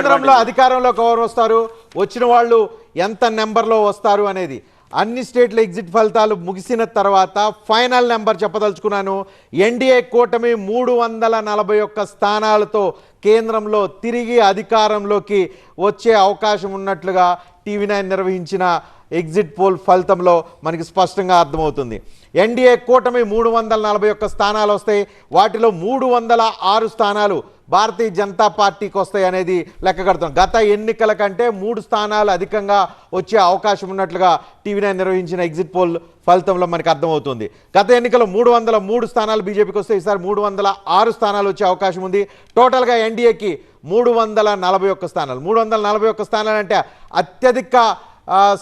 కేంద్రంలో అధికారంలోకి ఎవరు వస్తారు? వచ్చిన వాళ్ళు ఎంత నెంబర్లో వస్తారు అనేది. అన్ని స్టేట్ల ఎగ్జిట్ ఫలితాలు ముగిసిన తర్వాత ఫైనల్ నెంబర్ చెప్పదలుచుకున్నాను. ఎన్డీఏ కూటమి మూడు వందల నలభై ఒక్క స్థానాలతో కేంద్రంలో తిరిగి అధికారంలోకి వచ్చే అవకాశం ఉన్నట్లుగా టీవీ నైన్ నిర్వహించిన ఎగ్జిట్ పోల్ ఫలితంలో మనకి స్పష్టంగా అర్థమవుతుంది. ఎన్డీఏ కూటమి మూడు వందల నలభై ఒక్క స్థానాలు వస్తాయి వాటిలో మూడు వందల ఆరు స్థానాలు భారతీయ జనతా పార్టీకి వస్తాయి అనేది లెక్క కడుతున్నాం. గత ఎన్నికల కంటే మూడు స్థానాలు అధికంగా వచ్చే అవకాశం ఉన్నట్లుగా టీవీ నైన్ నిర్వహించిన ఎగ్జిట్ పోల్ ఫలితంలో మనకు అర్థమవుతుంది. గత ఎన్నికలో మూడు వందల మూడు స్థానాలు బీజేపీకి వస్తే ఈసారి మూడు వందల ఆరు స్థానాలు వచ్చే అవకాశం ఉంది. టోటల్గా ఎన్డీఏకి మూడు వందల నలభై ఒక్క స్థానాలు. మూడు వందల నలభై ఒక్క స్థానాలు అంటే అత్యధిక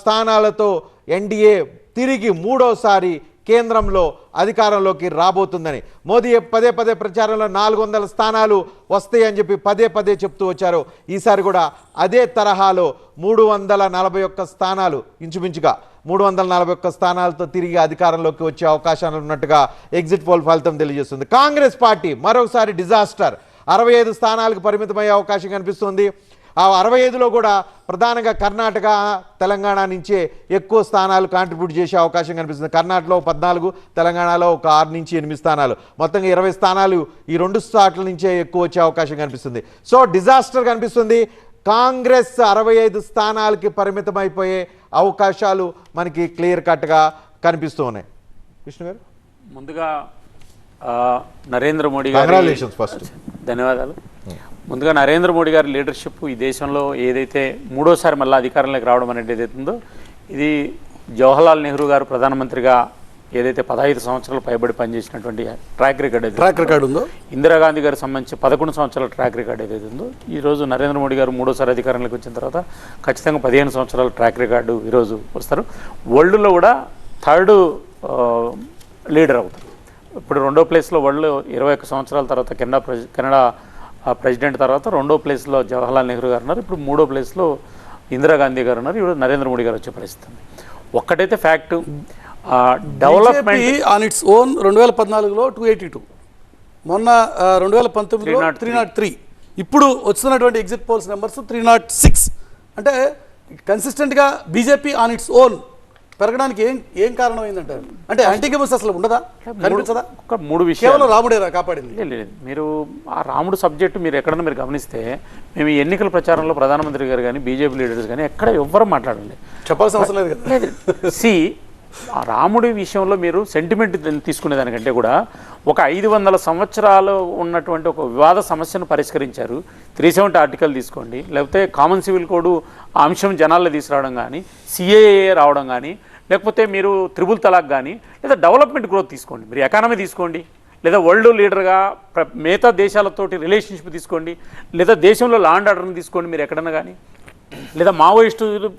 స్థానాలతో ఎన్డీఏ తిరిగి మూడోసారి కేంద్రంలో అధికారంలోకి రాబోతుందని. మోదీ పదే పదే ప్రచారంలో నాలుగు వందల స్థానాలు వస్తాయని చెప్పి పదే పదే చెప్తూ వచ్చారు. ఈసారి కూడా అదే తరహాలో మూడు వందల నలభై ఒక్క స్థానాలు ఇంచుమించుగా మూడు వందల నలభై ఒక్క స్థానాలతో తిరిగి అధికారంలోకి వచ్చే అవకాశాలు ఉన్నట్టుగా ఎగ్జిట్ పోల్ ఫలితం తెలియజేస్తుంది. కాంగ్రెస్ పార్టీ మరొకసారి డిజాస్టర్. అరవై ఐదు స్థానాలకు పరిమితమయ్యే అవకాశం కనిపిస్తుంది. ఆ అరవై ఐదులో కూడా ప్రధానంగా కర్ణాటక తెలంగాణ నుంచే ఎక్కువ స్థానాలు కాంట్రిబ్యూట్ చేసే అవకాశం కనిపిస్తుంది. కర్ణాటకలో పద్నాలుగు తెలంగాణలో ఒక ఆరు నుంచి ఎనిమిది స్థానాలు. మొత్తంగా ఇరవై స్థానాలు ఈ రెండు స్టాట్ల నుంచే ఎక్కువ వచ్చే అవకాశం కనిపిస్తుంది. సో డిజాస్టర్ కనిపిస్తుంది. కాంగ్రెస్ అరవై ఐదు స్థానాలకి పరిమితమైపోయే అవకాశాలు మనకి క్లియర్ కట్గా కనిపిస్తూ ఉన్నాయి. విష్ణు గారు? ముందుగా నరేంద్ర మోడీ గారి ధన్యవాదాలు. ముందుగా నరేంద్ర మోడీ గారి లీడర్షిప్ ఈ దేశంలో ఏదైతే మూడోసారి మళ్ళీ అధికారంలోకి రావడం అనేది ఏదైతే ఉందో ఇది జవహర్లాల్ నెహ్రూ గారు ప్రధానమంత్రిగా ఏదైతే పదహైదు సంవత్సరాలు పైబడి పనిచేసినటువంటి ట్రాక్ రికార్డ్ ఏదైతే ట్రాక్ రికార్డు ఉందో? ఇందిరాగాంధీ గారికి సంబంధించి పదకొండు సంవత్సరాల ట్రాక్ రికార్డ్ ఏదైతే ఉందో ఈ రోజు నరేంద్ర మోడీ గారు మూడోసారి అధికారంలోకి వచ్చిన తర్వాత ఖచ్చితంగా పదిహేను సంవత్సరాల ట్రాక్ రికార్డు ఈరోజు వస్తారు. వరల్డ్లో కూడా థర్డ్ లీడర్ అవుతారు. ఇప్పుడు రెండో ప్లేస్లో వరల్డ్ ఇరవై ఒక్క సంవత్సరాల తర్వాత కెనడా కెనడా ఆ, ప్రెసిడెంట్ తర్వాత రెండో ప్లేస్లో జవహర్లాల్ నెహ్రూ గారు ఉన్నారు. ఇప్పుడు మూడో ప్లేస్లో ఇందిరాగాంధీ గారు ఉన్నారు. ఇప్పుడు నరేంద్ర మోడీ గారు వచ్చే పరిస్థితి ఉంది. ఒక్కటైతే fact. Development on its own రెండు వేల పద్నాలుగులో టూ ఎయిటీ టూ మొన్న రెండు వేల పంతొమ్మిదిలో 303. త్రీ నాట్ త్రీ ఇప్పుడు వస్తున్నటువంటి exit polls numbers three not six అంటే కన్సిస్టెంట్గా బీజేపీ ఆన్ ఇట్స్ ఓన్ పెరగడానికి ఏం ఏం కారణం అయిందంటారు అంటే యాంటీగమస్ అసలు ఉండదా? కనిపించదా? ఒక మూడు విషయాలు. రాముడేరా కాపాడింది. లేదు లేదు. మీరు ఆ రాముడు సబ్జెక్టు మీరు ఎక్కడన్నా మీరు గమనిస్తే మేము ఎన్నికల ప్రచారంలో ప్రధానమంత్రి గారు కానీ బీజేపీ లీడర్స్ కానీ ఎక్కడ ఎవ్వరూ మాట్లాడండి చెప్పాల్సిన అవసరం లేదు కదా. సి ఆ రాముడి విషయంలో మీరు సెంటిమెంట్ తీసుకునేదానికంటే కూడా ఒక ఐదు వందల సంవత్సరాలు ఉన్నటువంటి ఒక వివాద సమస్యను పరిష్కరించారు. త్రీ సెవెంటీ ఆర్టికల్ తీసుకోండి. లేకపోతే కామన్ సివిల్ కోడ్ ఆ అంశం జనాల్లో తీసుకురావడం కానీ సిఏఏ రావడం కానీ లేకపోతే మీరు త్రిబుల్ తలాక్ కానీ లేదా డెవలప్మెంట్ గ్రోత్ తీసుకోండి. మీరు ఎకానమీ తీసుకోండి. లేదా వరల్డ్ లీడర్గా ప్ర మిగతా దేశాలతోటి రిలేషన్షిప్ తీసుకోండి. లేదా దేశంలో లాండ్ ఆర్డర్ని తీసుకోండి మీరు ఎక్కడన్నా కానీ లేదా మావోయిస్టులు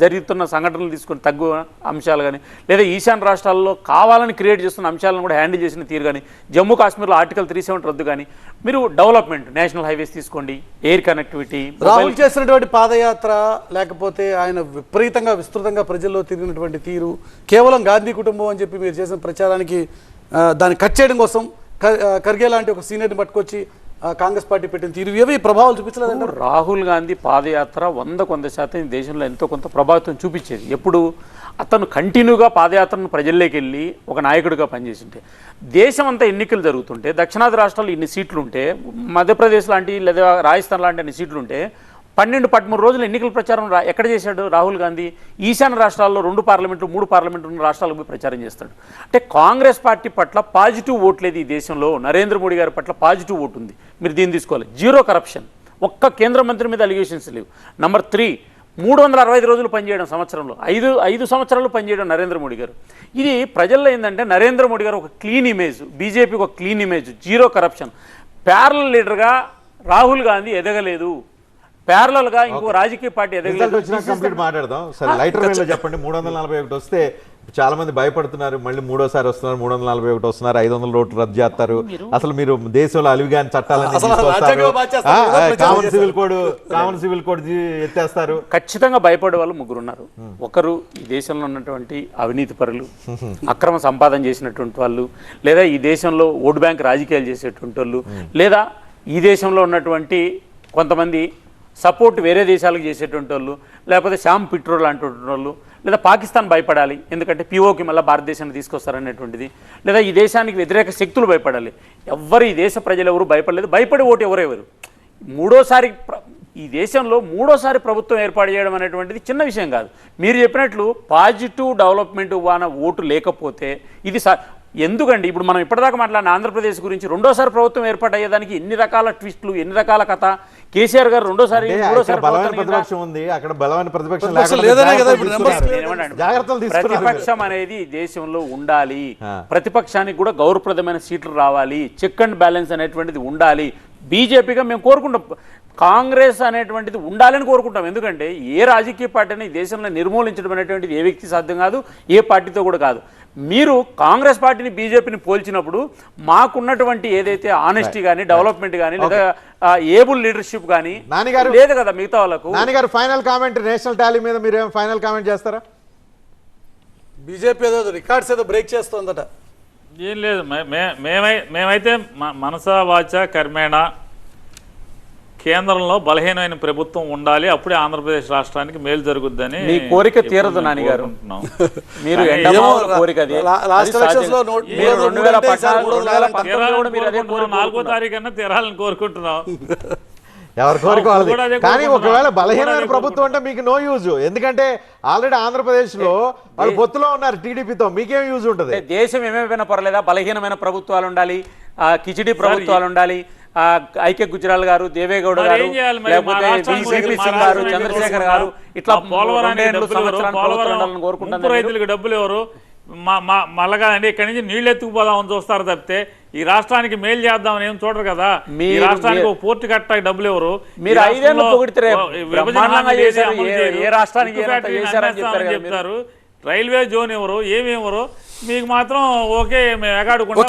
జరుగుతున్న సంఘటనలు తీసుకొని తగ్గు అంశాలు కానీ లేదా ఈశాన్ రాష్ట్రాల్లో కావాలని క్రియేట్ చేస్తున్న అంశాలను కూడా హ్యాండిల్ చేసిన తీరు కానీ జమ్మూ కాశ్మీర్లో ఆర్టికల్ త్రీ సెవెంటీ రద్దు కానీ మీరు డెవలప్మెంట్ నేషనల్ హైవేస్ తీసుకోండి ఎయిర్ కనెక్టివిటీ రాహుల్ చేసినటువంటి పాదయాత్ర లేకపోతే ఆయన విపరీతంగా విస్తృతంగా ప్రజల్లో తిరిగినటువంటి తీరు కేవలం గాంధీ కుటుంబం అని చెప్పి మీరు చేసిన ప్రచారానికి దాన్ని కట్ చేయడం కోసం ఖర్గే లాంటి ఒక సీనియర్ని పట్టుకొచ్చి కాంగ్రెస్ పార్టీ పెట్టిన తీరు. ఏవి ప్రభావాలు చూపించలేదంటారు? రాహుల్ గాంధీ పాదయాత్ర వంద కొంత శాతం ఈ దేశంలో ఎంతో కొంత ప్రభావితం చూపించేది. ఎప్పుడు? అతను కంటిన్యూగా పాదయాత్రను ప్రజల్లోకి వెళ్ళి ఒక నాయకుడిగా పనిచేసింటే. దేశం అంతా ఎన్నికలు జరుగుతుంటే దక్షిణాది రాష్ట్రాలు ఇన్ని సీట్లు ఉంటే మధ్యప్రదేశ్ లాంటి లేదా రాజస్థాన్ లాంటి అన్ని సీట్లు ఉంటే పన్నెండు పదమూడు రోజులు ఎన్నికల ప్రచారం రా ఎక్కడ చేశాడు రాహుల్ గాంధీ? ఈశాన్య రాష్ట్రాల్లో రెండు పార్లమెంట్లు మూడు పార్లమెంట్లు ఉన్న రాష్ట్రాలకు ప్రచారం చేస్తాడు. అంటే కాంగ్రెస్ పార్టీ పట్ల పాజిటివ్ ఓట్ లేదు ఈ దేశంలో. నరేంద్ర మోడీ గారి పట్ల పాజిటివ్ ఓటు ఉంది. మీరు దీన్ని తీసుకోవాలి. Zero corruption. ఒక్క కేంద్ర మంత్రి మీద అలిగేషన్స్ లేవు. నంబర్ త్రీ మూడు వందల అరవై ఐదు రోజులు పనిచేయడం సంవత్సరంలో. ఐదు ఐదు సంవత్సరాలు పనిచేయడం నరేంద్ర మోడీ గారు. ఇది ప్రజల్లో ఏంటంటే నరేంద్ర మోడీ గారు ఒక క్లీన్ ఇమేజ్ బీజేపీకి ఒక క్లీన్ ఇమేజ్ జీరో కరప్షన్. ప్యారల లీడర్గా రాహుల్ గాంధీ ఎదగలేదు. ప్యారలల్గా ఇంకో రాజకీయ పార్టీ కంప్లీట్ మాట్లాడదాం. సరే లైటర్ వేలో చెప్పండి. మూడు వందల నలభై ఒకటి వస్తే చాలా మంది భయపడుతున్నారు. మళ్ళీ మూడోసారి వస్తున్నారు. మూడు వందల నలభై ఒకటి వస్తున్నారు. ఐదు వందల రోడ్లు రద్దు చేస్తారు. అసలు మీరు దేశంలో అలివిగాని చట్టాలని common. Civil code common civil code ఎత్తేస్తారు. ఖచ్చితంగా భయపడే వాళ్ళు ముగ్గురు ఉన్నారు ఒకరు ఈ దేశంలో ఉన్నటువంటి అవినీతి పరులు అక్రమ సంపాదన చేసినటువంటి వాళ్ళు లేదా ఈ దేశంలో ఓటు బ్యాంక్ రాజకీయాలు చేసేటువంటి వాళ్ళు లేదా ఈ దేశంలో ఉన్నటువంటి కొంతమంది సపోర్ట్ వేరే దేశాలకు చేసేటువంటి వాళ్ళు లేకపోతే శ్యామ్ పిట్రోల్ లాంటి వాళ్ళు లేదా పాకిస్తాన్ భయపడాలి ఎందుకంటే పిఓకి మళ్ళీ భారతదేశాన్ని తీసుకొస్తారనేటువంటిది లేదా ఈ దేశానికి వ్యతిరేక శక్తులు భయపడాలి. ఎవ్వరు ఈ దేశ ప్రజలు ఎవరు భయపడలేదు. భయపడే ఓటు ఎవరెవరు మూడోసారి ఈ దేశంలో మూడోసారి ప్రభుత్వం ఏర్పాటు చేయడం అనేటువంటిది చిన్న విషయం కాదు. మీరు చెప్పినట్లు పాజిటివ్ డెవలప్మెంట్ వాన ఓటు లేకపోతే ఇది ఎందుకండి? ఇప్పుడు మనం ఇప్పటిదాకా మాట్లాడిన ఆంధ్రప్రదేశ్ గురించి రెండోసారి ప్రభుత్వం ఏర్పాటు అయ్యేదానికి ఎన్ని రకాల ట్విస్టులు ఎన్ని రకాల కథ. కేసీఆర్ గారు రెండోసారి బలమైన? ప్రతిపక్షం ఉంది. అక్కడ బలమైన అనేది దేశంలో ఉండాలి. ప్రతిపక్షానికి కూడా గౌరవప్రదమైన సీట్లు రావాలి. చెక్ అండ్ బ్యాలెన్స్ అనేటువంటిది ఉండాలి. బీజేపీగా మేము కోరుకుంటాం. కాంగ్రెస్ అనేటువంటిది ఉండాలని కోరుకుంటాం. ఎందుకంటే ఏ రాజకీయ పార్టీని ఈ దేశంలో నిర్మూలించడం అనేటువంటిది ఏ వ్యక్తి సాధ్యం కాదు ఏ పార్టీతో కూడా కాదు. మీరు కాంగ్రెస్ పార్టీని బీజేపీని పోల్చినప్పుడు మాకున్నటువంటి ఏదైతే ఆనెస్టీ కానీ డెవలప్మెంట్ కానీ లేదా ఏబుల్ లీడర్షిప్ కానీ నానిగారు- లేదు కదా మిగతా వాళ్ళకు. నాన్నగారు ఫైనల్ కామెంట్ నేషనల్ టాలీ మీద మీరు ఏం ఫైనల్ కామెంట్ చేస్తారా? బీజేపీ ఏదో రికార్డ్స్ ఏదో బ్రేక్ చేస్తోందట. ఏం లేదు మే- మే- మేమై మేమైతే మనసా వాచ కర్మేణ కేంద్రంలో బలహీనమైన ప్రభుత్వం ఉండాలి అప్పుడే ఆంధ్రప్రదేశ్ రాష్ట్రానికి మేలు జరుగుద్దని మీ కోరిక తీరదు మేము నానిగారు. కోరుకుంటున్నాం. మీరు కోరిక. నాలుగో. తారీఖు అన్నా తీరాలని కోరుకుంటున్నాం ఎవరి కోరిక అవును, వాళ్ళది. కూడా అదే కానీ. ఒకవేళ బలహీనమైన ప్రభుత్వం అంటే మీకు నో యూజ్ ఎందుకంటే ఆల్రెడీ ఆంధ్రప్రదేశ్లో వాళ్ళు పొత్తులో ఉన్నారు టీడీపీతో. మీకేం యూజ్ ఉంటుంది? దేశం ఏమేమైనా పర్లేదా? బలహీనమైన ప్రభుత్వాలు ఉండాలి. ఆ, కిచిడి ప్రభుత్వాలు ఉండాలి. ఆ, ఐక్య గుజరాల్ గారు దేవేగౌడ గారు లేకపోతే సింగ్ గారు చంద్రశేఖర్ గారు ఇట్లా డబ్బులు ఎవరు? రైతులకు డబ్బులు ఎవరు? మా మా మళ్ళగా అండి ఇక్కడి నుంచి నీళ్ళు ఎత్తుకుపోదామని చూస్తారు తప్పితే ఈ రాష్ట్రానికి మేలు చేద్దామని ఏం చూడరు కదా? ఈ రాష్ట్రానికి ఒక పోర్టు కట్టడానికి డబ్బులు ఎవరు? మీరు ఐదేళ్ళు. చెప్తారు రైల్వే జోన్ ఎవరు ఏమి ఎవరు? మీకు మాత్రం ఓకే మేము ఎగాడుకుంటాం